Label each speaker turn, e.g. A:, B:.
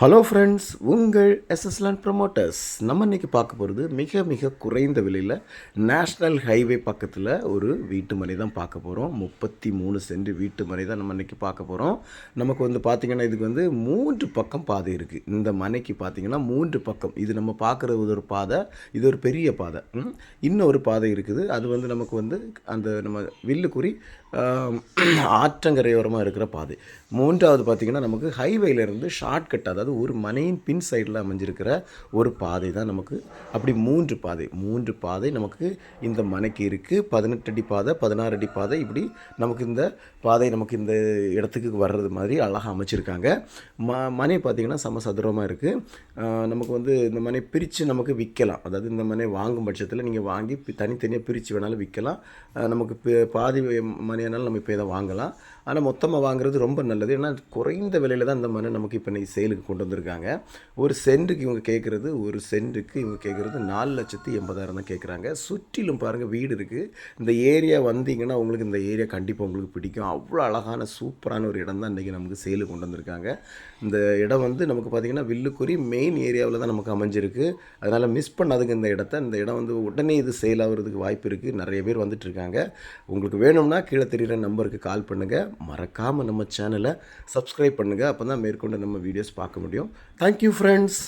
A: Hello friends உங்கள் எஸ்எஸ்லான் promoters நம்ம இன்றைக்கி பார்க்க போகிறது மிக மிக குறைந்த விலையில் நேஷ்னல் ஹைவே பக்கத்தில் ஒரு வீட்டு மனை தான் பார்க்க போகிறோம் முப்பத்தி மூணு சென்ட் வீட்டு மனை தான் நம்ம இன்றைக்கி பார்க்க போகிறோம் நமக்கு வந்து பார்த்திங்கன்னா இதுக்கு வந்து மூன்று பக்கம் பாதை இருக்குது இந்த மனைக்கு பார்த்திங்கன்னா மூன்று பக்கம். இது நம்ம பார்க்குற ஒரு பாதை இது ஒரு பெரிய பாதை. இன்னொரு பாதை இருக்குது. அது வந்து நமக்கு வந்து அந்த நம்ம வில்லுக்குறி ஆற்றங்கரையோரமாக இருக்கிற பாதை. மூன்றாவது பார்த்திங்கன்னா நமக்கு ஹைவேலேருந்து ஷார்ட்கட் அதாவது ஒரு மனையின் பின் சைடில் அமைஞ்சிருக்கிற ஒரு பாதை தான் நமக்கு அப்படி மூன்று பாதை. மூன்று பாதை நமக்கு இந்த மனைக்கு இருக்குது பதினெட்டு அடி பாதை பதினாறு அடி பாதை இப்படி நமக்கு இந்த பாதை நமக்கு இந்த இடத்துக்கு வர்றது மாதிரி அழகாக அமைச்சிருக்காங்க. ம மனை பார்த்திங்கன்னா சமசதுரமாக இருக்குது நமக்கு வந்து இந்த மனை பிரித்து நமக்கு விற்கலாம். அதாவது இந்த மனை வாங்கும் பட்சத்தில் நீங்கள் வாங்கி தனித்தனியாக பிரித்து வேணாலும் விற்கலாம். நமக்கு பாதி மனையானாலும் நம்ம இப்போ இதை வாங்கலாம். ஆனால் மொத்தமாக வாங்குறது ரொம்ப நல்லது. ஏன்னா குறைந்த விலையில் தான் இந்த மனை நமக்கு இப்போ இன்னைக்கு சேலுக்கு கொண்டு கொண்டு வந்திருக்காங்க. ஒரு சென்ட்டுக்கு இவங்க கேட்குறது ஒரு சென்ட்டுக்கு இவங்க கேட்குறது நாலு லட்சத்தி எண்பதாயிரம் தான் கேட்குறாங்க சுற்றிலும் பாருங்கள் வீடு இருக்குது இந்த ஏரியா வந்தீங்கன்னா உங்களுக்கு இந்த ஏரியா கண்டிப்பாக உங்களுக்கு பிடிக்கும். அவ்வளோ அழகான சூப்பரான ஒரு இடம் தான் இன்றைக்கி நமக்கு சேலு கொண்டு வந்திருக்காங்க. இந்த இடம் வந்து நமக்கு பார்த்திங்கன்னா வில்லுக்குறி மெயின் ஏரியாவில் தான் நமக்கு அமைஞ்சிருக்கு. அதனால் மிஸ் பண்ணாதுங்க இந்த இடத்த. இந்த இடம் வந்து உடனே இது சேல் ஆகிறதுக்கு வாய்ப்பு இருக்குது நிறைய பேர் வந்துட்டுருக்காங்க உங்களுக்கு வேணும்னா கீழே தெரிகிற நம்பருக்கு கால் பண்ணுங்கள் மறக்காமல் நம்ம சேனலை சப்ஸ்கிரைப் பண்ணுங்கள் அப்போ தான் மேற்கொண்டு நம்ம வீடியோஸ் பார்க்க முடியும். Thank you friends